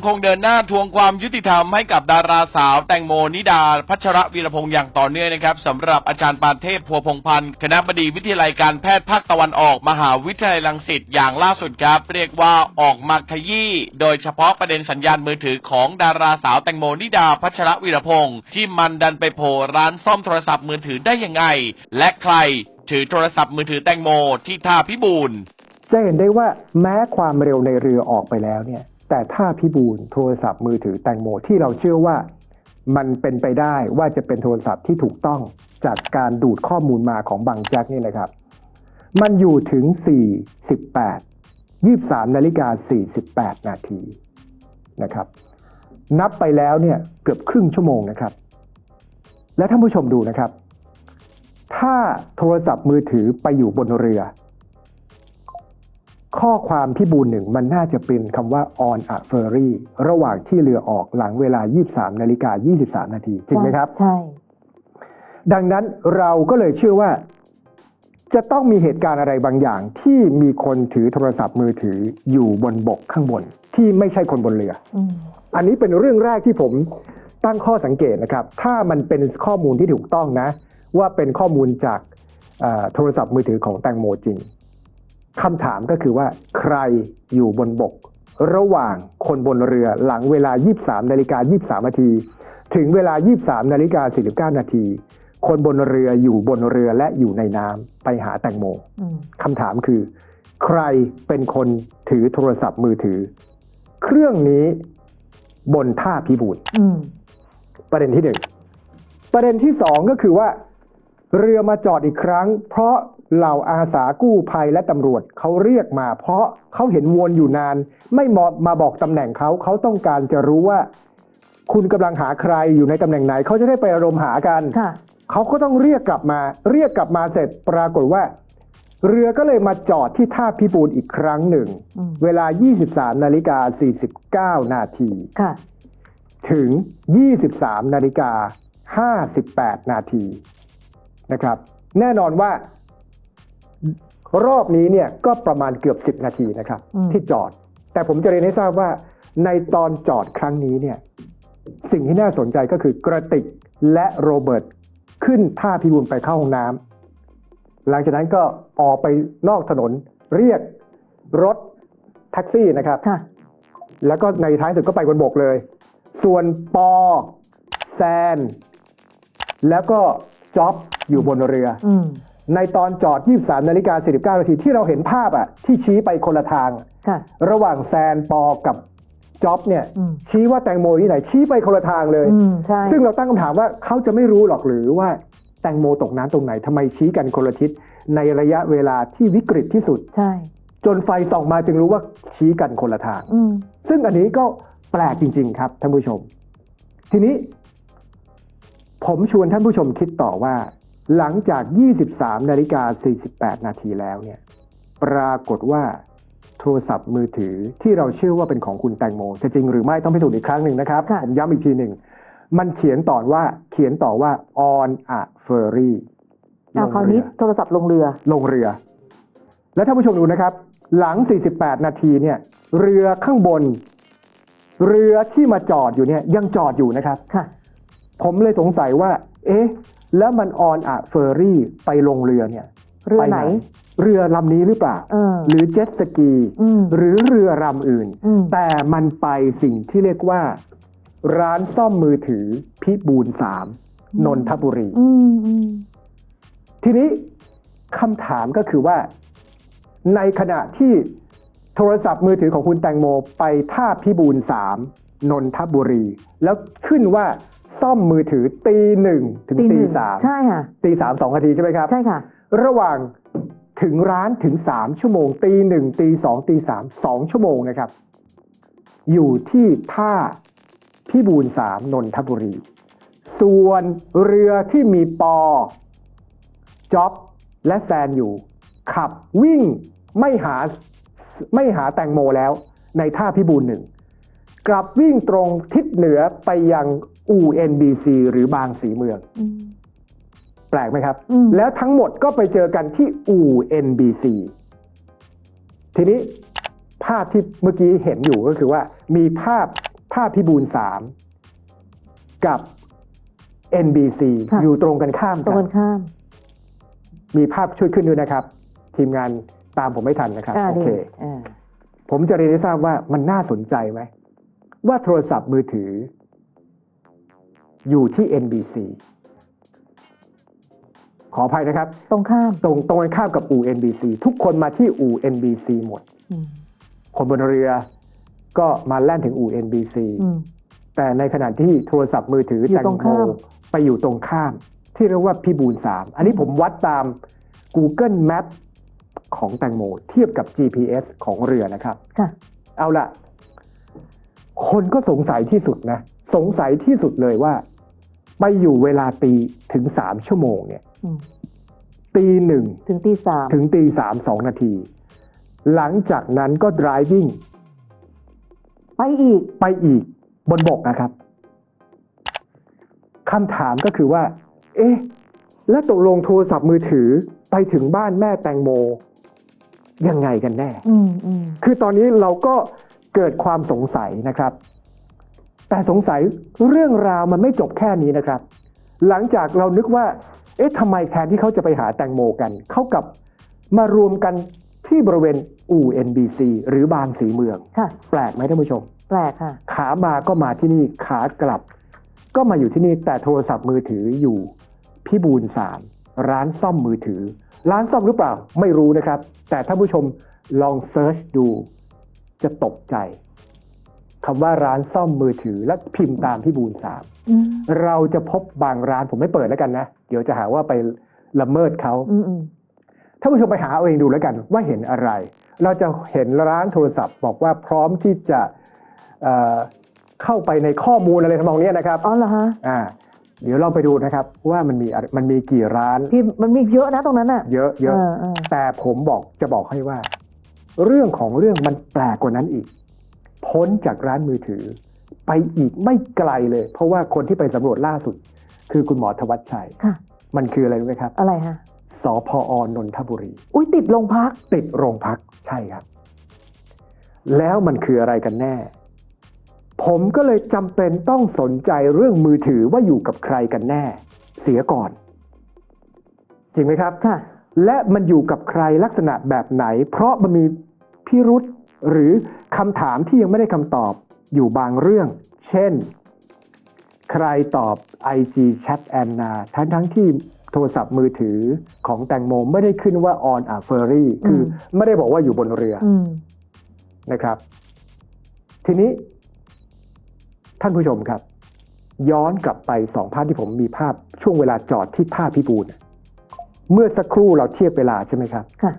ยังคงเดินหน้าทวงความยุติธรรมให้กับดาราสาวแตงโมนิดา พัชรวีรพงษ์อย่างต่อเนื่องนะครับสำหรับอาจารย์ปานเทพพัวพงพันธ์คณะบดีวิทยาลัยการแพทย์ภาคตะวันออก มหาวิทยาลัยรังสิตอย่างล่าสุดครับ เรียกว่าออกมาขยี้โดยเฉพาะประเด็นสัญญาณมือถือของดาราสาวแตงโมนิดา พัชรวีรพงษ์ที่มันดันไปโผล่ร้านซ่อมโทรศัพท์มือถือได้ยังไง และใครถือโทรศัพท์มือถือแตงโมที่ท่าพิบูลจะเห็นได้ว่าแม้ความเร็วในเรือออกไปแล้วเนี่ย แต่ถ้าพิบูลโทรศัพท์มือถือแตงโมที่เราเชื่อว่า มันเป็นไปได้ว่าจะเป็นโทรศัพท์ที่ถูกต้องจากการดูดข้อมูลมาของบางแจ็คนี่นะครับ มันอยู่ถึง 48 23นาฬิกา48 นาทีนะครับ นับไปแล้วเนี่ยเกือบครึ่งชั่วโมงนะครับ และท่านผู้ชมดูนะครับ ถ้าโทรศัพท์มือถือไปอยู่บนเรือ ข้อความพิบูลหนึ่งมันน่าจะเป็นคำว่า on a ferry ระหว่างที่เรือออกหลังเวลา 23นาฬิกา23 นาทีจริงไหมครับ ใช่ ดังนั้นเราก็เลยเชื่อว่า จะต้องมีเหตุการณ์อะไรบางอย่าง ที่มีคนถือโทรศัพท์มือถืออยู่บนบกข้างบน ที่ไม่ใช่คนบนเรืออืมอันนี้เป็นเรื่องแรกที่ผมตั้งข้อสังเกตนะครับ ถ้ามันเป็นข้อมูลที่ถูกต้องนะ ว่าเป็นข้อมูลจากเอ่อโทรศัพท์มือถือของแตงโมจริง คำถามก็คือว่า ใครอยู่บนบก ระหว่างคนบนเรือหลังเวลา 23นาฬิกา23นาทีถึงเวลา 23นาฬิกา49นาทีคนบนเรืออยู่บนเรือและอยู่ในน้ำไปหาแตงโมอืมคำถามคือ ใครเป็นคนถือโทรศัพท์มือถือ เครื่องนี้บนท่าพิบูลอืมประเด็นที่หนึ่งประเด็นที่สองก็คือว่า เรือมาจอดอีกครั้ง เพราะเหล่าอาสากู้ภัยและตำรวจเขาเรียกมา เพราะเขาเห็นวนอยู่นาน ไม่มามาบอกตำแหน่งเขาเขาต้องการจะรู้ว่า คุณกำลังหาใครอยู่ในตำแหน่งไหนเขาจะได้ไปอารมณ์หากันค่ะเขาก็ต้องเรียกกลับมา เรียกกลับมาเสร็จปรากฏว่า เรือก็เลยมาจอดที่ท่าพิบูลอีกครั้งหนึ่ง อืมเวลา 23 นาฬิกา 49 นาที ค่ะ ถึง 23 นาฬิกา 58 นาที นะครับ แน่นอนว่ารอบนี้เนี่ยก็ประมาณเกือบ 10 นาทีนะครับอืมที่จอด แต่ผมจะเรียนให้ทราบว่าในตอนจอดครั้งนี้เนี่ยสิ่งที่น่าสนใจก็คือกระติกและโรเบิร์ตขึ้นท่าพิบูลไปเข้าห้องน้ำหลังจากนั้นก็ออกไปนอกถนนเรียกรถแท็กซี่นะครับค่ะแล้วก็ในท้ายสุดก็ไปบนบกเลย ส่วนปอ แซน แล้วก็จ็อบ อยู่บนเรืออืมในตอนจอด 23นาฬิกา49นาทีที่เราเห็นภาพอะที่ชี้ไปคนละทางค่ะระหว่างแซนปอกับจ็อบเนี่ยอืมชี้ว่าแตงโมอยู่ที่ไหน ชี้ไปคนละทางเลยอืมใช่ซึ่งเราตั้งคำถามว่าเขาจะไม่รู้หรอกหรือว่าแตงโมตกน้ำตรงไหนทำไมชี้กันคนละทิศในระยะเวลาที่วิกฤตที่สุดใช่จนไฟส่องมาจึงรู้ว่าชี้กันคนละทางอืมซึ่งอันนี้ก็แปลกจริง ๆ ครับท่านผู้ชม ทีนี้ ผมชวนท่านผู้ชมคิดต่อว่า หลังจาก 23 นาฬิกา 48 นาทีแล้วเนี่ย ปรากฏว่าโทรศัพท์มือถือที่เราเชื่อว่าเป็นของคุณแตงโม จะจริงหรือไม่ต้องพิสูจน์อีกครั้งหนึ่งนะครับค่ะผมย้ำอีกทีหนึ่ง มันเขียนต่อว่าเขียนต่อว่า on a ferry เอาคราวนี้โทรศัพท์ลงเรือ ลงเรือ แล้วท่านผู้ชมดูนะครับ หลัง 48 นาทีเนี่ย เรือข้างบน เรือที่มาจอดอยู่เนี่ยยังจอดอยู่นะครับ ค่ะ ผมเลยสงสัยว่า เอ๊ะ แล้วมันออนอะเฟอร์รี่ไปลงเรือเนี่ยเรือปไหน เรือลำนี้หรือเปล่า เออหรือเจ็ตสกี อืม หรือเรือลำอื่น อืม แต่มันไปสิ่งที่เรียกว่า ร้านซ่อมมือถือพิบูลสามนนทบุรี อืมอืมทีนี้คำถามก็คือว่า ในขณะที่โทรศัพท์มือถือของคุณแตงโมไปท่าพิบูลสามนนทบุรี แล้วขึ้นว่า ซ่อมมือถือตีหนึ่งถึงตีหตีนึ่งสามใช่ค่ะตีสามสองนาทีใช่ไหมครับ ใช่ค่ะ ระหว่างถึงร้านถึงสามชั่วโมง ตีหนึ่งตีสองตีสามสองชั่วโมงนะครับ อยู่ที่ท่าพิบูลสามนนทบุรี ส่วนเรือที่มีปอจ็อบและแซนอยู่ ขับวิ่งไม่หาไม่หาแตงโมแล้วในท่าพิบูลหนึ่งกลับวิ่งตรงทิศเหนือไปยัง อู่ NBC หรือบางสีเมืองอืมแปลกไหมครับอืมแล้วทั้งหมดก็ไปเจอกันที่อู่ NBC ทีนี้ภาพที่เมื่อกี้เห็นอยู่ก็คือว่า มีภาพท่าพิบูลสามกับ NBC ค่ะอยู่ตรงกันข้ามตรงกักันนข้าม มีภาพช่วยขึ้นด้วยนะครับ ทีมงานตามผมไม่ทันนะครับอ่าโอนี่เคอ่าผมจะเรียนให้ทราบว่ามันน่าสนใจไหม ว่าโทรศัพท์มือถือ อยู่ที่ NBC ขออภัยนะครับ ตรงข้าม ตรงตรงกันข้ามกับอู่ NBC ทุกคนมาที่อู่ NBC หมด อืมคนบนเรือก็มาแล่นถึงอู่ NBC อืม แต่ในขณะที่โทรศัพท์มือถืออยู่แตงตรงโมข้าม ไปอยู่ตรงข้าม ที่เรียกว่าพิบูลสามอันนี้ผมวัดตาม Google Map ของแตงโม เทียบกับ GPS ของเรือนะครับ ค่ะ เอาละ คนก็สงสัยที่สุดนะ สงสัยที่สุดเลยว่า ไปอยู่เวลาตีถึงสามชั่วโมงเนี่ยอืมตีหนึ่งถึงตีสามถึงตีสามสองนาที หลังจากนั้นก็ driving ไปอีกไปอีกบนบกนะครับคำถามก็คือว่า เอ๊ะ แล้วตกลงโทรศัพท์มือถือไปถึงบ้านแม่แตงโม ยังไงกันแน่อืมอืมคือตอนนี้เราก็ เกิดความสงสัยนะครับ แต่สงสัยเรื่องราวมันไม่จบแค่นี้นะครับ หลังจากเรานึกว่า เอ๊ะทำไมแทนที่เขาจะไปหาแตงโมกันเขากลับมารวมกันที่บริเวณอู่ NBC หรือบางสีเมือง ค่ะ แปลกไหมท่านผู้ชม แปลกค่ะ ขามาก็มาที่นี่ขากลับ ก็มาอยู่ที่นี่แต่โทรศัพท์มือถืออยู่พิบูลสามร้านซ่อมมือถือ ร้านซ่อมหรือเปล่าไม่รู้นะครับ แต่ท่านผู้ชมลองเซิร์ชดู จะตกใจคำว่าร้านซ่อมมือถือและพิมพ์ตามพิบูลสามอืมเราจะพบบางร้านผมไม่เปิดแล้วกันนะ เดี๋ยวจะหาว่าไปละเมิดเขาอืมอืมท่านผู้ชมไปหาเอาเองดูแล้วกัน ว่าเห็นอะไร เราจะเห็นร้านโทรศัพท์ บอกว่าพร้อมที่จะเอ่อเข้าไปในข้อมูลอะไรทำนองเนี้ยนะครับอ๋อเหรอฮะอ่าเดี๋ยวเราไปดูนะครับ ว่ามันมีอะไรมันมีกี่ร้านพี่มันมีเยอะนะตรงนั้นอะเยอะเยอะเออเออแต่ผมบอกจะบอกให้ว่า เรื่องของเรื่องมันแปลกกว่านั้นอีก พ้นจากร้านมือถือ ไปอีกไม่ไกลเลย เพราะว่าคนที่ไปสำรวจล่าสุด คือคุณหมอธวัชชัย ค่ะ มันคืออะไรรู้ไหมครับอะไรฮะสพอนนทบุรี อุ้ยติดโรงพัก ติดโรงพักใช่ครับ แล้วมันคืออะไรกันแน่ ผมก็เลยจำเป็นต้องสนใจเรื่องมือถือว่าอยู่กับใครกันแน่ เสียก่อน จริงไหมครับ ค่ะ และมันอยู่กับใครลักษณะแบบไหน เพราะมันมีพิรุษหรือคำถามที่ยังไม่ได้คำตอบอยู่บางเรื่อง เช่น ใครตอบ IG Chat แอนนาทั้งทั้งที่โทรศัพท์มือถือของแตงโมไม่ได้ขึ้นว่า on a ferry คืออไม่ได้บอกว่าอยู่บนเรืออืมนะครับ ทีนี้ ท่านผู้ชมครับ ย้อนกลับไปสองภาพที่ผมมีภาพช่วงเวลาจอดที่ท่าพิบูล เมื่อสักครู่เราเทียบเวลาใช่ไหมครับ ค่ะ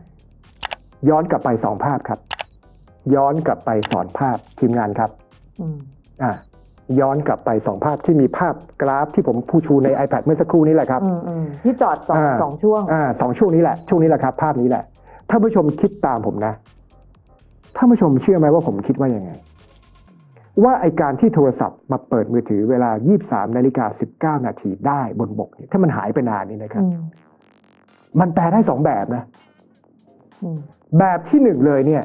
ย้อนกลับไปสองภาพครับ ย้อนกลับไปสอนภาพทีมงานครับอืมอ่าย้อนกลับไปสองภาพที่มีภาพกราฟที่ผมพูดชูใน iPad เมื่อสักครู่นี้แหละครับ อืมอืมที่จอดสองอ่า สองช่วง อ่าสองช่วงนี้แหละ ช่วงนี้แหละครับ ภาพนี้แหละท่านผู้ชมคิดตามผมนะท่านผู้ชมเชื่อไหมว่าผมคิดว่ายังไง ว่าไอการที่โทรศัพท์มาเปิดมือถือเวลา 23นาฬิกา19นาทีได้บนบกเนี่ยถ้ามันหายไปนานนี่นะครับ อืม มันแปลได้สองแบบนะอืมแบบที่หนึ่งเลยเนี่ย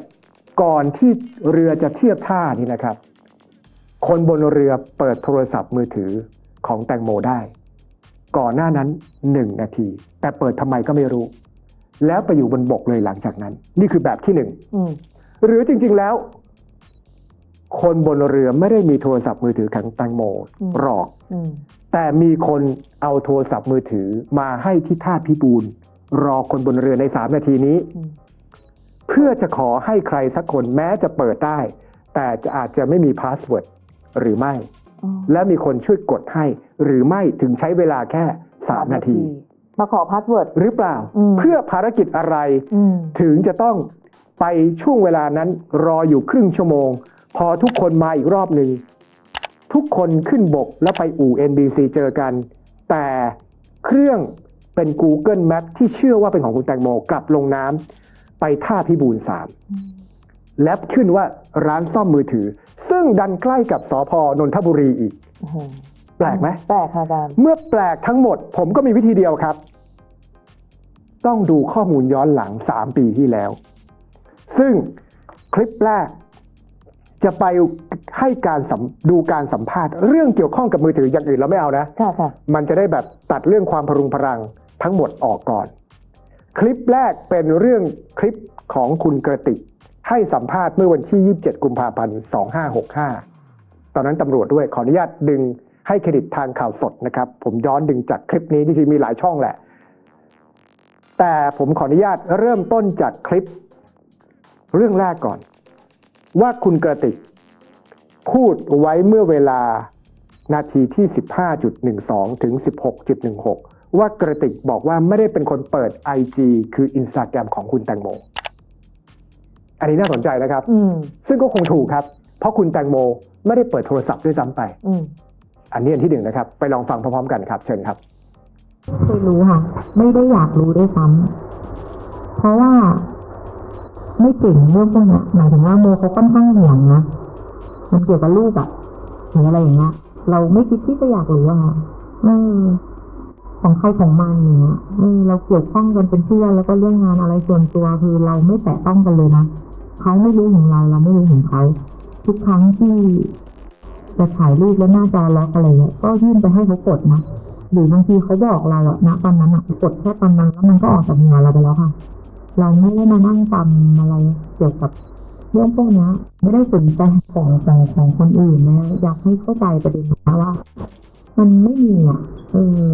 ก่อนที่เรือจะเทียบท่านี่นะครับ คนบนเรือเปิดโทรศัพท์มือถือของแตงโมได้ ก่อนหน้านั้นหนึ่งนาที แต่เปิดทำไมก็ไม่รู้ แล้วไปอยู่บนบกเลยหลังจากนั้น นี่คือแบบที่หนึ่งอืมหรือจริง ๆแล้ว คนบนเรือไม่ได้มีโทรศัพท์มือถือของแตงโมหรอกอืมแต่มีคนเอาโทรศัพท์มือถือมาให้ที่ท่าพิบูล รอคนบนเรือในสามนาทีนี้อืมเพื่อจะขอให้ใครสักคนแม้จะเปิดได้ แต่จะอาจจะไม่มีพาสเวิร์ดหรือไม่อ๋อและมีคนช่วยกดให้ หรือไม่ถึงใช้เวลาแค่สามนาที มาขอพาสเวิร์ดหรือเปล่าอืมเพื่อภารกิจอะไรอืมถึงจะต้องไปช่วงเวลานั้นรออยู่ครึ่งชั่วโมง พอทุกคนมาอีกรอบหนึ่งทุกคนขึ้นบกแล้วไปอู่ NBC เจอกัน แต่เครื่อง เป็น Google Map ที่เชื่อว่าเป็นของคุณแตงโมกลับลงน้ำไปท่าพิบูลสามและขึ้นว่าร้านซ่อมมือถือ ซึ่งดันใกล้กับสพนนทบุรีอีกโอ้โหแปลกไหมแปลกค่ะอาจารย์เมื่อแปลกทั้งหมด ผมก็มีวิธีเดียวครับ ต้องดูข้อมูลย้อนหลัง3ปีที่แล้ว ซึ่งคลิปแรกจะไปให้การสัมดูการสัมภาษณ์ เรื่องเกี่ยวข้องกับมือถืออย่างอื่นเราไม่เอานะ ค่ะค่ะ มันจะได้แบบตัดเรื่องความพรุงพรัง ทั้งหมดออกก่อน คลิปแรกเป็นเรื่องคลิปของคุณกระติก ให้สัมภาษณ์เมื่อวันที่ 27 กุมภาพันธ์ 2565 ตอนนั้นตำรวจด้วยขออนุญาตดึงให้เครดิตทางข่าวสดนะครับ ผมย้อนดึงจากคลิปนี้ที่จริงมีหลายช่องแหละ แต่ผมขออนุญาตเริ่มต้นจากคลิป เรื่องแรกก่อน ว่าคุณกระติก พูดไว้เมื่อเวลานาทีที่ 15.12 ถึง 16.16 ว่ากระติกบอกว่าไม่ได้เป็นคนเปิด IG คือ Instagram ของคุณแตงโม อันนี้น่าสนใจนะครับอืมซึ่งก็คงถูกครับ เพราะคุณแตงโมไม่ได้เปิดโทรศัพท์ด้วยซ้ำไปอืมอันนี้อันที่หนึ่งนะครับ ไปลองฟังพร้อมๆกันครับ เชิญครับเคยรู้ค่ะ ไม่ได้อยากรู้ด้วยซ้ำเพราะว่าไม่เก่งเรื่องพวกเนี้ยหมายถึงว่าโมเขาค่อนข้างห่วงนะมันเกี่ยวกับลูกอะหรืออะไรอย่างเงี้ยเราไม่คิดที่จะอยากรู้อะค่ะเออ ของใครของมันเงี้ยเออเราเกี่ยวข้องกันเป็นเพื่อนแล้วก็เรื่องงานอะไรส่วนตัวคือเราไม่แตะต้องกันเลยนะเขาไม่รู้ของเราเราไม่รู้ของเขาทุกครั้งที่จะถ่ายรูปแล้วหน้าจอล็อกอะไรเงี้ยก็ยื่นไปให้เขากดนะหรือบางทีเขาบอกเราอะณตอนนั้นอะกดแค่ตอนนั้นแล้วมันก็ออกจากหัวเราไปแล้วค่ะ เราไม่ได้มานั่งจำอะไรเกี่ยวกับเรื่องพวกนี้ไม่ได้สนใจของของของคนอื่นนะอยากให้เข้าใจประเด็นนะว่า มันไม่มีอะเออ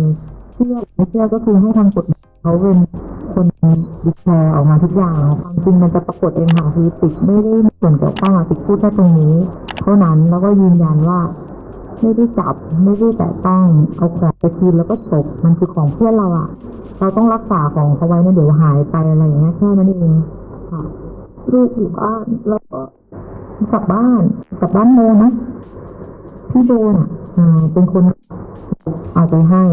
เชื่อไม่เชื่อก็คือให้ทางกฎหมายเขาเป็นคนดิแคร์ออกมาทุกอย่างความจริงมันจะปรากฏเองค่ะคือติดไม่ได้มีส่วนเกี่ยวข้องติดพูดแค่ตรงนี้ เท่านั้นแล้วก็ยืนยันว่าไม่ได้จับไม่ได้แต่ต้องเอาของไปคืนแล้วก็จบมันคือของเพื่อนเราอะเราต้องรักษาของเขาไว้นะเดี๋ยวหายไปอะไรอย่างเงี้ยแค่นั้นเองค่ะลูกอยู่บ้านแล้วก็กลับบ้านกลับบ้านโมนะพี่โบน่ะอ่าเป็นคนเอาไปให้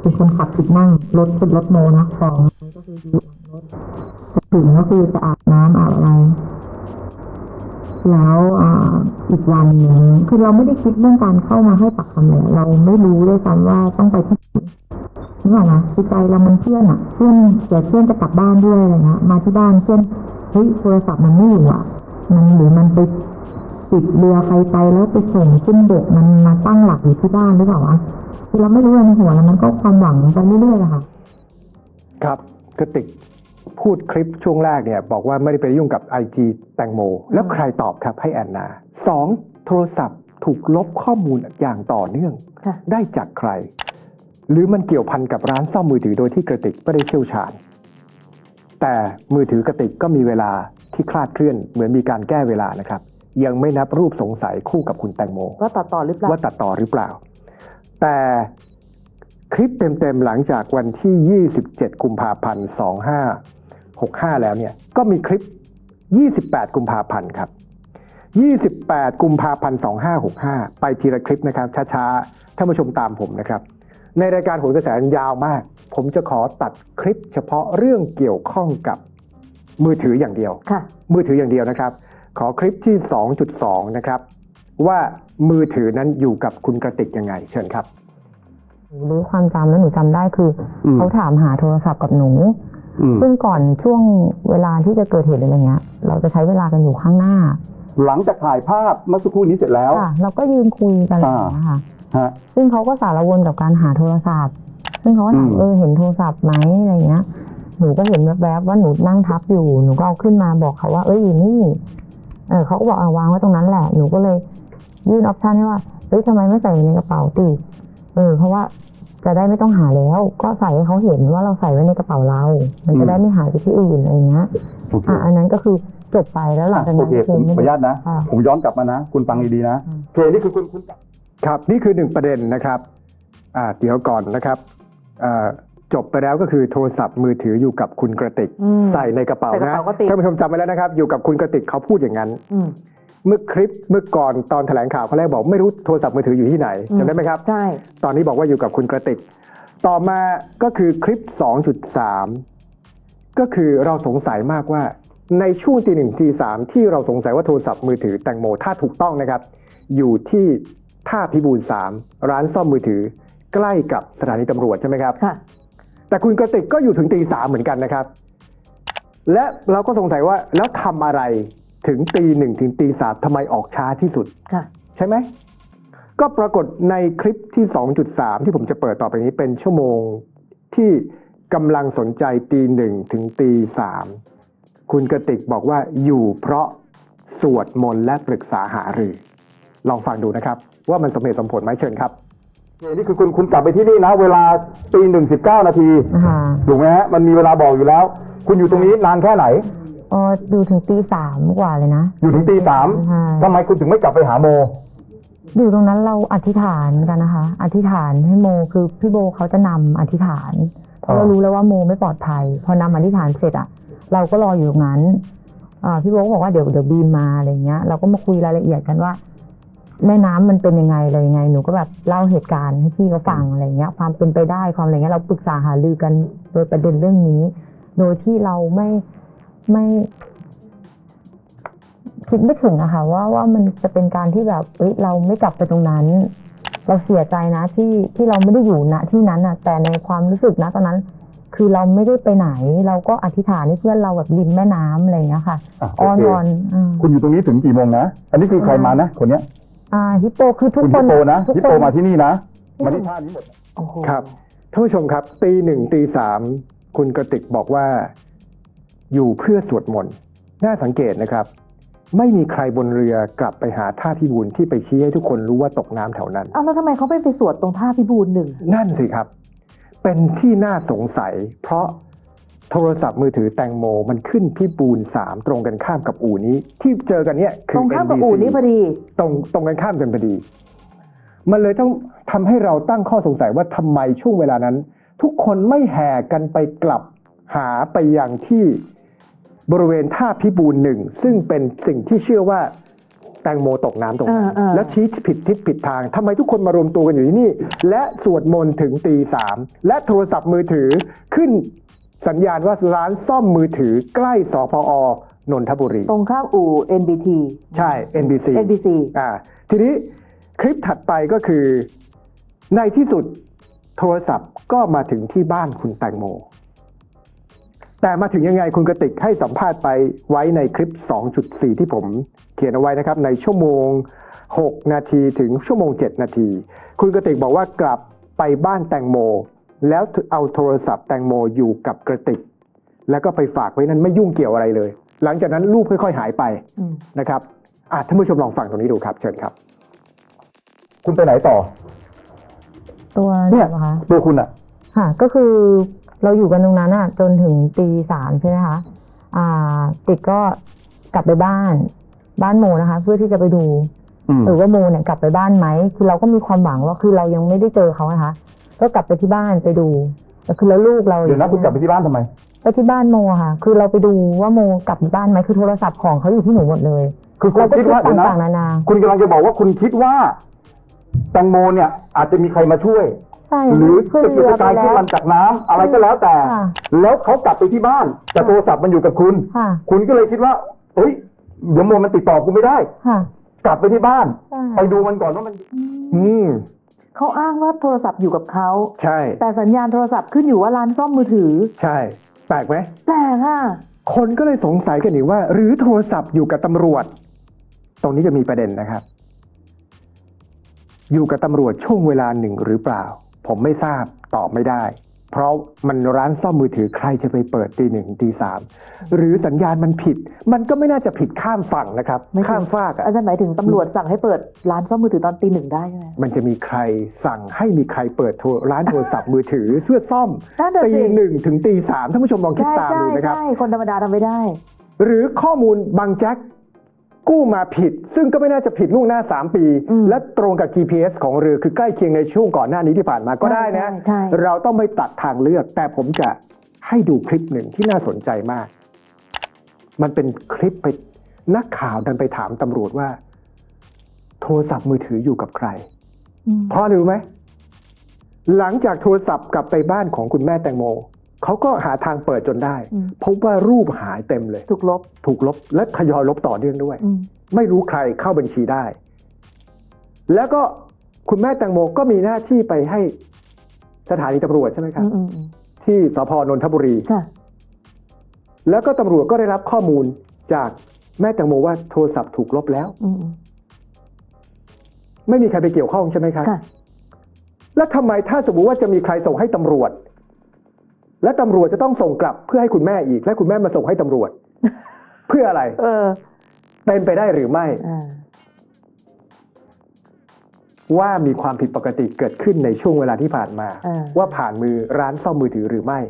เป็นคนขับติดนั่งรถเป็นรถโมนะของก็คืออยู่หลังรถถึงก็คือจะอาบน้ำอาบอะไร แล้วอ,อีกวันหนึ่งคือเราไม่ได้คิดเรื่องการเข้ามาให้ปากคำเลยเราไม่รู้ด้วยซ้ำว่าต้องไปที่ไหนนึกออกไหมใจเรามันเพื่อนอะเพื่อนเดี๋ยวเพื่อนจะกลับบ้านด้วยอะไรเงี้ยมาที่บ้านเพื่อนเฮ้ยโทรศัพท์มันไม่อยู่อะมันหรือมันไป ติดเรือใครไปแล้วไปส่งขึ้นบกมันมาตั้งหลักอยู่ที่บ้านหรือเปล่าวะคือเราไม่รู้ในหัวแล้วมันก็ความหวังไปเรื่อยๆอะค่ะ ครับกระติกพูดคลิปช่วงแรกเนี่ย บอกว่าไม่ได้ไปยุ่งกับไอจีแตงโม แล้วใครตอบครับให้แอนนาสองโทรศัพท์ถูกลบข้อมูลอย่างต่อเนื่องค่ะได้จากใคร หรือมันเกี่ยวพันกับร้านซ่อมมือถือโดยที่กระติกไม่ได้เชี่ยวชาญ แต่มือถือกระติกก็มีเวลาที่คลาดเคลื่อนเหมือนมีการแก้เวลานะครับ ยังไม่นับรูปสงสัยคู่กับคุณแตงโม ว่าตัดต่อหรือเปล่าว่าตัดต่อหรือเปล่า แต่คลิปเต็มๆหลังจากวันที่ 27 กุมภาพันธ์ 2565 แล้วเนี่ย ก็มีคลิป 28 กุมภาพันธ์ครับ 28 กุมภาพันธ์ 2565 ไปทีละคลิปนะครับ ช้าๆ ท่านผู้ชมตามผมนะครับ ในรายการโหนกระแสยาวมาก ผมจะขอตัดคลิปเฉพาะเรื่องเกี่ยวข้องกับมือถืออย่างเดียวค่ะมือถืออย่างเดียวนะครับ ขอคลิปที่ 2.2 นะครับ ว่ามือถือนั้นอยู่กับคุณกระติกยังไง เชิญครับหนูรู้ความจำแล้วหนูจำได้คืออมเขาถามหาโทรศัพท์กับหนูซึ่งก่อนช่วงเวลาที่จะเกิดเหตุอะไรเงี้ย เราจะใช้เวลากันอยู่ข้างหน้าหลังจากถ่ายภาพเมื่อสักครู่นี้เสร็จแล้ว ค่ะเราก็ยืนคุยกันอะไรอย่างเงี้ยค่ะ ฮะ ซึ่งเขาก็สารวนกับการหาโทรศัพท์ ซึ่งเขาก็ถามอืม เออเห็นโทรศัพท์ไหมอะไรเงี้ย หนูก็เห็นแวบๆว่าหนูนั่งทับอยู่ หนูก็เอาขึ้นมาบอกเขาว่า เอ้ยอยู่นี่ เออเขาก็บอกเอาวางไว้ตรงนั้นแหละ หนูก็เลยยื่นออปชันให้ว่า เฮ้ยทำไมไม่ใส่ในกระเป๋าติเออ เพราะว่าจะได้ไม่ต้องหาแล้ว ก็ใส่ให้เขาเห็นว่าเราใส่ไว้ในกระเป๋าเรา มันจะได้ไม่หายไปที่อื่นอะไรเงี้ยโอเคอะอันนั้นก็คือจบไปแล้วหลังจากโอนั้นเคคืผมไม่ขออนุได้ญาตนะค่ะผมย้อนกลับมานะ คุณฟังดีๆนะอืมโอเคนี่คือคุณคุณครับ นี่คือหนึ่งประเด็นนะครับ อ่า เดี๋ยวก่อนนะครับอ่า จบไปแล้วก็คือโทรศัพท์มือถืออยู่กับคุณกระติก อืมใส่ในกระเป๋าใส่กระนะเป๋ากระติก ท่านผู้ชมจำไว้แล้วนะครับ อยู่กับคุณกระติกเขาพูดอย่างนั้น อืม เมื่อคลิปเมื่อก่อนตอนแถลงข่าวเขาแรกบอกไม่รู้โทรศัพท์มือถืออยู่ที่ไหนอืม จำได้ไหมครับ ใช่ ตอนนี้บอกว่าอยู่กับคุณกระติก ต่อมาก็คือคลิป 2.3 ก็คือเราสงสัยมากว่า ในช่วงตีหนึ่งตีสามที่เราสงสัยว่าโทรศัพท์มือถือแตงโมถ้าถูกต้องนะครับ อยู่ที่ท่าพิบูลสามร้านซ่อมมือถือ ใกล้กับสถานีตำรวจใช่ไหมครับ ค่ะ แต่คุณกระติกก็อยู่ถึงตีสามเหมือนกันนะครับ และเราก็สงสัยว่าแล้วทำอะไรถึงตีหนึ่งถึงตีสามทำไมออกช้าที่สุด ค่ะ ใช่ไหม ก็ปรากฏในคลิปที่ 2.3 ที่ผมจะเปิดต่อไปนี้เป็นชั่วโมงที่กำลังสนใจตีหนึ่งถึงตีสามคุณกติกบอกว่าอยู่เพราะสวดมนต์และปรึกษาหารือ ลองฟังดูนะครับ ว่ามันสมเหตุสมผลไหมเชิญครับโอเค นี่คือคุณคุณกลับไปที่นี่นะ เวลาตีหนึ่งสิบเก้านาทีค่ะถูกไหมฮะมันมีเวลาบอกอยู่แล้ว คุณอยู่ตรงนี้นานแค่ไหนอ๋อดูถึงตีสามกว่าเลยนะ อยู่ถึงตีสามค่ะทำไมคุณถึงไม่กลับไปหาโม อยู่ตรงนั้นเราอธิษฐานกันนะคะ อธิษฐานให้โมคือพี่โบเขาจะนำอธิษฐานเพราะเรารู้แล้วว่าโมไม่ปลอดภัย พอนำอธิษฐานเสร็จอะเราก็รออยู่ตรงนั้นอ่าพี่โบก็บอกว่าเดี๋ยวเดี๋ยวบีมมาอะไรเงี้ย เราก็มาคุยรายละเอียดกันว่า แม่น้ำมันเป็นยังไงอะไรยังไง หนูก็แบบเล่าเหตุการณ์ให้พี่เขาฟังอะไรเงี้ย ความเป็นไปได้ความอะไรเงี้ยเราปรึกษาหารือกันโดยประเด็นเรื่องนี้ โดยที่เราไม่ไม่คิดไม่ถึงอะค่ะว่าว่ามันจะเป็นการที่แบบเอ้ยเราไม่กลับไปตรงนั้น เราเสียใจนะที่ที่เราไม่ได้อยู่ณที่นั้นอะแต่ในความรู้สึกนะตอนนั้น คือเราไม่ได้ไปไหน เราก็อธิษฐานให้เพื่อนเราแบบริมแม่น้ำอะไรอย่างเงี้ยค่ะอะโออ้อนวอนคุณอยู่ตรงนี้ถึงกี่โมงนะ อันนี้คือใครมานะคนเนี้ย อ่าฮิปโปคือทุกคุณคฮินปโปนะทุกฮิปคโปนมาที่นี่นะมาที่ท่านี้หมด โอ้โหครับท่านผู้ชมครับตีหนึ่งตีสามคุณกระติกบอกว่า อยู่เพื่อสวดมนต์น่าสังเกตนะครับ ไม่มีใครบนเรือกลับไปหาท่าพิบูลที่ไปชี้ให้ทุกคนรู้ว่าตกน้ำแถวนั้น เอาแล้วทำไมเขาไม่ไปสวดตรงท่าพิบูลหนึ่งนั่นสิครับ เป็นที่น่าสงสัย เพราะ โทรศัพท์มือถือแตงโมมันขึ้นพิบูลสามตรงกันข้ามกับอู่นี้ ที่เจอกันเนี้ยคืตรงข้ามกับอู่นี้พอดี ตรงตรงกันข้ามกันพอดี มันเลยต้องทำให้เราตั้งข้อสงสัยว่าทำไมช่วงเวลานั้น ทุกคนไม่แห่กันไปกลับหาไปยังที่บริเวณท่าพิบูลหนึ่ง ซึ่งเป็นสิ่งที่เชื่อว่าแตงโมตกน้ำตรงนั้นเออเออแล้วชี้ผิดทิศผิดทางทำไมทุกคนมารวมตัวกันอยู่ที่นี่ และสวดมนต์ถึงตีสามและโทรศัพท์มือถือขึ้น สัญญาณว่าร้านซ่อมมือถือใกล้สพอนนทบุรี ตรงข้ามอู่ NBT ใช่ NBC NBC อ่าทีนี้คลิปถัดไปก็คือ ในที่สุดโทรศัพท์ก็มาถึงที่บ้านคุณแตงโม แต่มาถึงยังไงคุณกติกให้สัมภาษณ์ไปไว้ในคลิป 2.4 ที่ผมเขียนเอาไว้นะครับ ในชั่วโมง 6 นาทีถึงชั่วโมง 7 นาที คุณกติกบอกว่ากลับไปบ้านแตงโม แล้วเอาโทรศัพท์แตงโมอยู่กับกระติก แล้วก็ไปฝากไว้นั้นไม่ยุ่งเกี่ยวอะไรเลย หลังจากนั้นรูปค่อยๆหายไปอืมนะครับอะท่านผู้ชมลองฟังตรงนี้ดูครับ เชิญครับ คุณไปไหนต่อ ตัวเนี่เนี่ยยเหรอคะตัวคุณอะค่ะ ก็คือเราอยู่กันตรงนั้นอะจนถึงตีสามใช่ไหมคะอ่า ติกก็กลับไปบ้าน บ้านโมนะคะ เพื่อที่จะไปดูอืมหรือว่าโมเนี่ยกลับไปบ้านไหมคือเราก็มีความหวังว่าคือเรายังไม่ได้เจอเขานะคะ ก็กลับไปที่บ้านไปดูแต่คือแล้วลูกเราเดี๋ยวนะคุณกลับไปที่บ้านทำไม ไปที่บ้านโมอะค่ะ คือเราไปดูว่าโมกลับบ้านไหมคือโทรศัพท์ของเขาอยู่ที่หนูหมดเลยคือคุณเราก็คิคิดดว่าเดี๋ยวนะต่างๆนานาคุณกำลังจะบอกว่าคุณคิดว่าแตงโมเนี่ย อาจจะมีใครมาช่วย ใช่หรือขึ้นจะเกิเรืดอไปกายขึ้นแล้วมันจากน้ำอะไรก็แล้วแต่ ค่ะแล้วเขากลับไปที่บ้านแต่โทรศัพท์มันอยู่กับคุณ ค่ะ คุณก็เลยคิดว่าเฮ้ยเดี๋ยวโมมันติดต่อกูไม่ได้ ค่ะ กลับไปที่บ้าน ใช่ ไปดูมันก่อนว่ามัน อืม เขาอ้างว่าโทรศัพท์อยู่กับเขา ใช่ แต่สัญญาณโทรศัพท์ขึ้นอยู่ว่าร้านซ่อมมือถือ ใช่ แปลกไหมแต่ค่ะ คนก็เลยสงสัยกันอีกว่า หรือโทรศัพท์อยู่กับตำรวจ ตรงนี้จะมีประเด็นนะครับ อยู่กับตำรวจช่วงเวลาหนึ่งหรือเปล่า ผมไม่ทราบตอบไม่ได้ เพราะมันร้านซ่อมมือถือใครจะไปเปิดตีหนึ่งตีสามหรือสัญญาณมันผิด มันก็ไม่น่าจะผิดข้ามฝั่งนะครับไม่ถึงข้ามฟากอะอาจารย์หมายถึงตำรวจสั่งให้เปิดร้านซ่อมมือถือตอนตีหนึ่งได้ใช่ไหมมันจะมีใครสั่งให้มีใครเปิดโทรร้านโทรศัพท์มือถือเพื่อซ่อมนั่นน่ะตีสิหนึ่งถึงตีสามท่านผู้ชมลองคิดใช่ตามใช่ดูนะครับใช่คนธรรมดาทำไม่ได้ หรือข้อมูลบางแจ็ค กู้มาผิด ซึ่งก็ไม่น่าจะผิดล่วงหน้า 3 ปีอืมและตรงกับ GPS ของเรือคือใกล้เคียงในช่วงก่อนหน้านี้ที่ผ่านมาก็ได้นะใช่ใช่เราต้องไม่ตัดทางเลือก แต่ผมจะให้ดูคลิปหนึ่งที่น่าสนใจมาก มันเป็นคลิปไปนักข่าวดันไปถามตำรวจว่า โทรศัพท์มือถืออยู่กับใครอืมเพราะอะไรรู้ไหมหลังจากโทรศัพท์กลับไปบ้านของคุณแม่แตงโม เขาก็หาทางเปิดจนได้อืมพบว่ารูปหายเต็มเลย ถูกลบถูกลบ และทยอยลบต่อเนื่องด้วยอืมไม่รู้ใครเข้าบัญชีได้ แล้วก็คุณแม่แตงโมก็มีหน้าที่ไปให้สถานีตำรวจใช่ไหมครัอืบมอืมอืมที่สพนนทบุรีค่ะแล้วก็ตำรวจก็ได้รับข้อมูลจากแม่แตงโมว่าโทรศัพท์ถูกลบแล้วอืมไม่มีใครไปเกี่ยวข้องใช่ไหมครับค่ะแล้วทำไมถ้าสมมติว่าจะมีใครส่งให้ตำรวจ และตำรวจจะต้องส่งกลับเพื่อให้คุณแม่อีก และคุณแม่มาส่งให้ตำรวจ เพื่ออะไร เออ เป็นไปได้หรือไม่ อ่า ว่ามีความผิดปกติเกิดขึ้นในช่วงเวลาที่ผ่านมา อ่า ว่าผ่านมือร้านซ่อมมือถือหรือไม่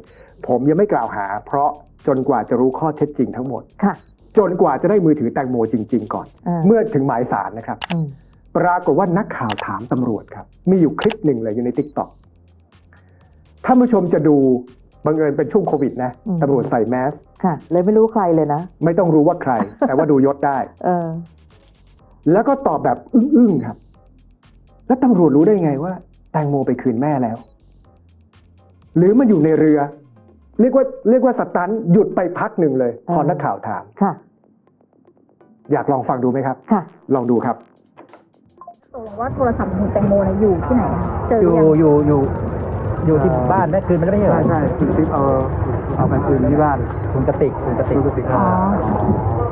ผมยังไม่กล่าวหา เพราะจนกว่าจะรู้ข้อเท็จจริงทั้งหมด ค่ะจนกว่าจะได้มือถือแตงโมจริง ๆ ก่อน อ่าเมื่อถึงหมายสารนะครับอืมปรากฏว่านักข่าวถามตำรวจครับ มีอยู่คลิปหนึ่งเลยอยู่ในทิกตอกท่านผู้ชมจะดู บังเอิญเป็นช่วงโควิดนะตำรวจใส่แมสค่ะ เลยไม่รู้ใครเลยนะไม่ต้องรู้ว่าใคร แต่ว่าดูยศได้ เออ แล้วก็ตอบแบบอึ้งๆครับ แล้วตำรวจรู้ได้ไงว่า แตงโมไปคืนแม่แล้ว หรือมันอยู่ในเรือ เรียกว่าเรียกว่าสตันหยุดไปพักหนึ่งเลยพอเออนักข่าวถาม ค่ะ อยากลองฟังดูไหมครับ ค่ะ ลองดูครับ ตกลงว่าโทรศัพท์ของคุณแตงโมเนี่ยอยู่ที่ไหนคะเจอหอรืยู่อยังอยู่อยู่ อยู่ที่บ้านแม่คืนมันไม่ใช่เหรอใช่คุณติ๊บเอาเอาไปคืนที่บ้านคุณกติกคุณกติกคุณกติกอ๋อ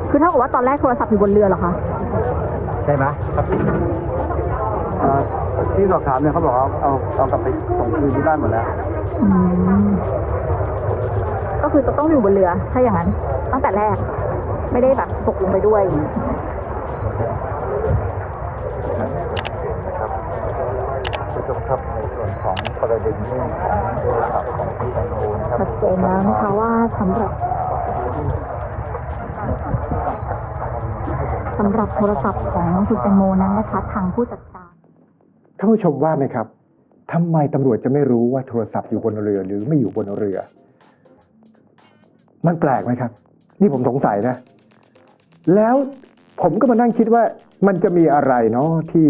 คือเท่ากับว่าตอนแรกโทรศัพท์อยู่บนเรือเหรอคะ ใช่ไหมครับเอ่อที่สอบถามเนี่ยเขาบอกเอาเอาเอากลับไปส่งคืนที่บ้านหมดแล้ว อืม ก็คือจะต้องอยู่บนเรือถ้าอย่างนั้น ตั้งแต่แรก ไม่ได้แบบตกลงไปด้วย วนของประเด็นเรื่องของโทรศัพท์ของคุณแตงโมนะครับชัดเจนแล้วนะคะว่าสำหรับสำหรับโทรศัพท์ของคุณแตงโมนั้นนะคะทางผู้จัดการท่านผู้ชมว่าไหมครับทำไมตำรวจจะไม่รู้ว่าโทรศัพท์อยู่บนเรือหรือไม่อยู่บนเรือ มันแปลกไหมครับ นี่ผมสงสัยนะ แล้วผมก็มานั่งคิดว่ามันจะมีอะไรเนาะที่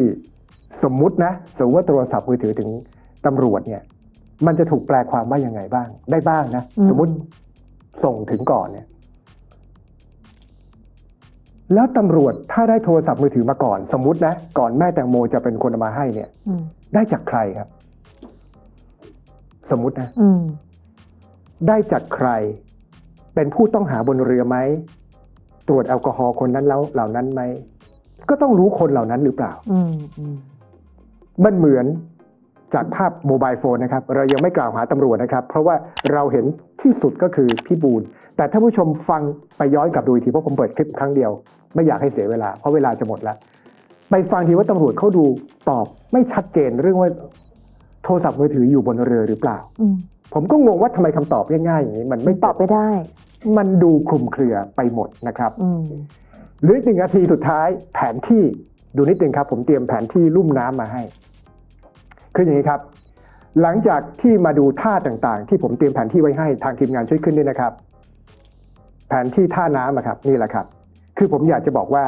สมมุตินะ สมมติว่าโทรศัพท์มือถือถึง ตำรวจเนี่ย มันจะถูกแปลความว่ายังไงบ้าง ได้บ้างนะอืมสมมุติส่งถึงก่อนเนี่ย แล้วตำรวจถ้าได้โทรศัพท์มือถือมาก่อน สมมุตินะ ก่อนแม่แตงโมจะเป็นคนเอามาให้เนี่ยอืมได้จากใครครับ สมมุตินะอืมได้จากใคร เป็นผู้ต้องหาบนเรือไหมตรวจแอลกอฮอล์คนนั้นแล้วเหล่านั้นไหมก็ต้องรู้คนเหล่านั้นหรือเปล่าอืมอืมมันเหมือน จากภาพโมบายโฟนนะครับ เรายังไม่กล่าวหาตำรวจนะครับ เพราะว่าเราเห็นที่สุดก็คือพี่บูลแต่ถ้าผู้ชมฟังไปย้อนกลับดูอีกทีเพราะผมเปิดคลิปครั้งเดียว ไม่อยากให้เสียเวลา เพราะเวลาจะหมดแล้ว ไปฟังทีว่าตำรวจเขาดูตอบไม่ชัดเจนเรื่องว่าโทรศัพท์มือถืออยู่บนเรือหรือเปล่าอืมผมก็งงว่าทำไมคำตอบง่ายๆอย่างนี้มันไม่ตอบไม่ได้ มันดูคลุมเครือไปหมดนะครับอืมเหลืออีกหนึ่งนาทีสุดท้ายแผนที่ดูนิดนึงครับ ผมเตรียมแผนที่ลุ่มน้ำมาให้ คืออย่างนี้ครับ หลังจากที่มาดูท่าต่างๆ ที่ผมเตรียมแผนที่ไว้ให้ทางทีมงานช่วยขึ้นด้วยนะครับ แผนที่ท่าน้ำอะครับนี่แหละครับ คือผมอยากจะบอกว่า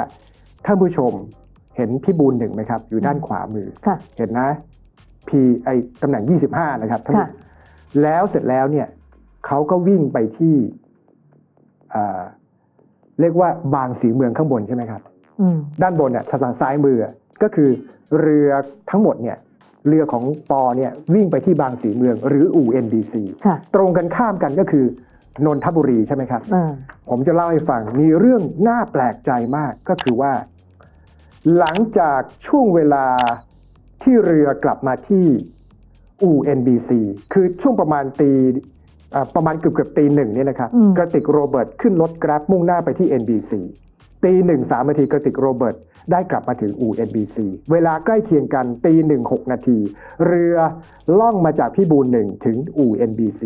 ท่านผู้ชมเห็นพี่บูลหนึ่งไหมครับ อยู่ด้านขวามือค่ะเห็นนะ P ไอตำแหน่ง 25 นะครับท่านผู้ค่ะแล้วเสร็จแล้วเนี่ยเขาก็วิ่งไปที่อ่าเรียกว่าบางสีเมืองข้างบนใช่ไหมครับอืมด้านบนเนี่ยทางซ้ายมือก็คือเรือทั้งหมดเนี่ย เรือของปอเนี่ยวิ่งไปที่บางสีเมือง หรืออู่ NBC ค่ะตรงกันข้ามกันก็คือนนทบุรีใช่ไหมครับอ่าผมจะเล่าให้ฟัง มีเรื่องน่าแปลกใจมากก็คือว่า หลังจากช่วงเวลาที่เรือกลับมาที่อู่ NBC คือช่วงประมาณตีอ่าประมาณเกือบเกือบๆตีหนึ่งเนี่ยนะครับอืมกระติกโรเบิร์ตขึ้นรถกราฟมุ่งหน้าไปที่ NBC ตีหนึ่งสามนาทีกระติกโรเบิร์ตได้กลับมาถึงอู่ NBC เวลาใกล้เคียงกันตีหนึ่งหกนาที เรือล่องมาจากพี่บูนหนึ่งถึงอู่ NBC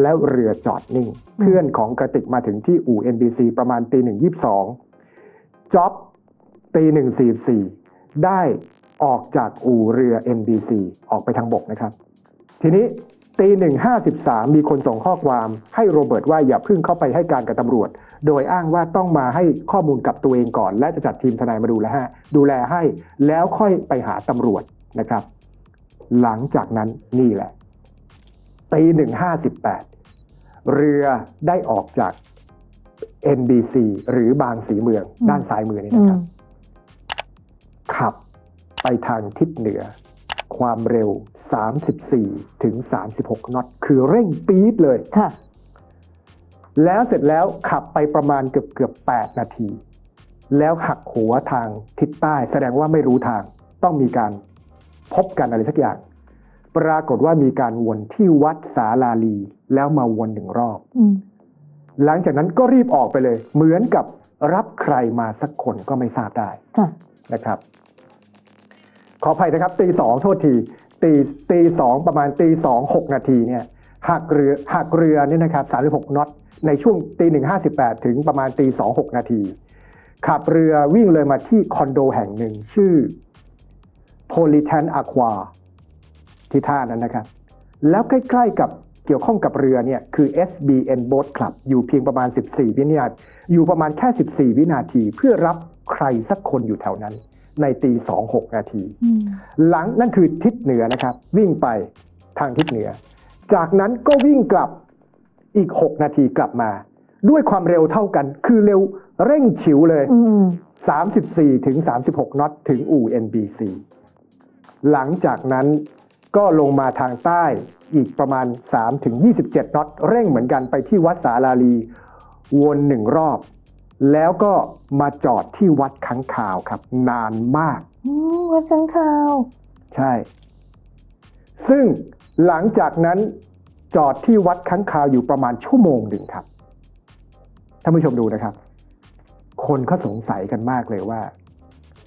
แล้วเรือจอดนิ่ง เพื่อนของกระติกมาถึงที่อู่ NBC ประมาณตีหนึ่งยี่สองจ็อบตีหนึ่งสี่สี่ได้ออกจากอู่เรือ NBC ออกไปทางบกนะครับ ทีนี้ ตีหนึ่งห้าสิบสามมีคนส่งข้อความให้โรเบิร์ตว่าอย่าเพิ่งเข้าไปให้การกับตำรวจ โดยอ้างว่าต้องมาให้ข้อมูลกับตัวเองก่อน และจะจัดทีมทนายมาดูแลให้ดูแลให้แล้วค่อยไปหาตำรวจนะครับ หลังจากนั้นนี่แหละตีหนึ่งห้าสิบแปดเรือได้ออกจาก NBC หรือบางสีเมืองด้านซ้ายมือนี่อืนะคมรับ ขับไปทางทิศเหนือ ความเร็ว 34 ถึง 36 น็อต คือเร่งปี๊ดเลย ค่ะ แล้วเสร็จแล้วขับไปประมาณเกือบเกือบ8นาที แล้วหักหัวทางทิศใต้ แสดงว่าไม่รู้ทาง ต้องมีการพบกันอะไรสักอย่าง ปรากฏว่ามีการวนที่วัดสาลาลี แล้วมาวนหนึ่งรอบอืมหลังจากนั้นก็รีบออกไปเลย เหมือนกับรับใครมาสักคนก็ไม่ทราบได้ค่ะนะครับ ขออภัยนะครับตีสองโทษที ตีตีสองประมาณตีสองหกนาทีเนี่ยหักเรือหักเรือเนี่ยนะครับสามหกน็อตในช่วงตีหนึ่งห้าสิบแปดถึงประมาณตีสองหกนาทีขับเรือวิ่งเลยมาที่คอนโดแห่งหนึ่งชื่อ Politan Aqua ที่ท่านั้นนะครับ แล้วใกล้ๆกับเกี่ยวข้องกับเรือเนี่ยคือ SBN Boat Club อยู่เพียงประมาณ 14 วินาทีอยู่ประมาณแค่ 14 วินาที เพื่อรับใครสักคนอยู่แถวนั้น ในตี26นาทีอืมหลังนั่นคือทิศเหนือนะครับ วิ่งไปทางทิศเหนือ จากนั้นก็วิ่งกลับอีก6นาทีกลับมา ด้วยความเร็วเท่ากัน คือเร็วเร่งฉิวเลยอืม34ถึง36น็อตถึงอู่ NBC หลังจากนั้นก็ลงมาทางใต้อีกประมาณ 3 ถึง 27 น็อต เร่งเหมือนกันไปที่วัดสาลาลี วนหนึ่งรอบ แล้วก็มาจอดที่วัดขังข่าวครับ นานมาก อืมวัดสังข่าวใช่ ซึ่งหลังจากนั้นจอดที่วัดค้างคาวอยู่ประมาณชั่วโมงหนึ่งครับ ท่านผู้ชมดูนะครับ คนเขาสงสัยกันมากเลยว่า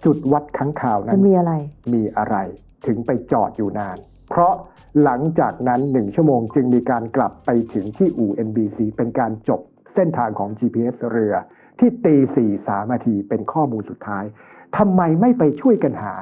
จุดวัดค้างคาวนั้มันนมีอะไร มีอะไรถึงไปจอดอยู่นาน เพราะหลังจากนั้นหนึ่งชั่วโมงจึงมีการกลับไปถึงที่อู่ NBC เป็นการจบเส้นทางของ GPS เรือ ที่ตีสี่สามนาทีเป็นข้อมูลสุดท้ายทำไมไม่ไปช่วยกันหา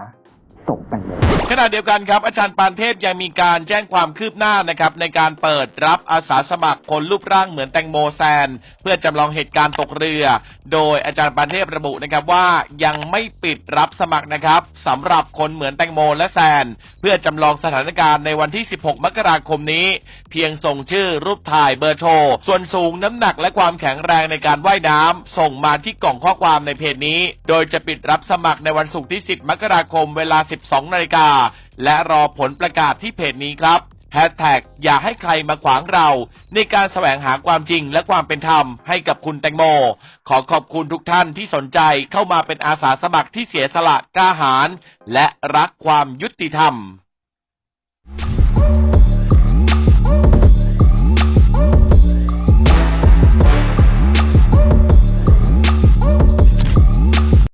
ศพแตงโมขณะเดียวกันครับ อาจารย์ปานเทพยังมีการแจ้งความคืบหน้านะครับในการเปิดรับอาสาสมัครคนรูปร่างเหมือนแตงโมแซน เพื่อจำลองเหตุการณ์ตกเรือ โดยอาจารย์ปานเทพระบุนะครับว่ายังไม่ปิดรับสมัครนะครับสำหรับคนเหมือนแตงโมและแซน เพื่อจำลองสถานการณ์ในวันที่ 16 มกราคมนี้ เพียงส่งชื่อรูปถ่ายเบอร์โทรส่วนสูงน้ำหนักและความแข็งแรงในการว่ายน้ำส่งมาที่กล่องข้อความในเพจนี้ โดยจะปิดรับสมัครในวันศุกร์ที่ 10 มกราคมเวลา12นาฬิกาและรอผลประกาศที่เพจนี้ครับแฮชแท็กอย่าให้ใครมาขวางเรา ในการแสวงหาความจริงและความเป็นธรรมให้กับคุณแตงโม ขอขอบคุณทุกท่านที่สนใจเข้ามาเป็นอาสาสมัครที่เสียสละกล้าหาญและรักความยุติธรรม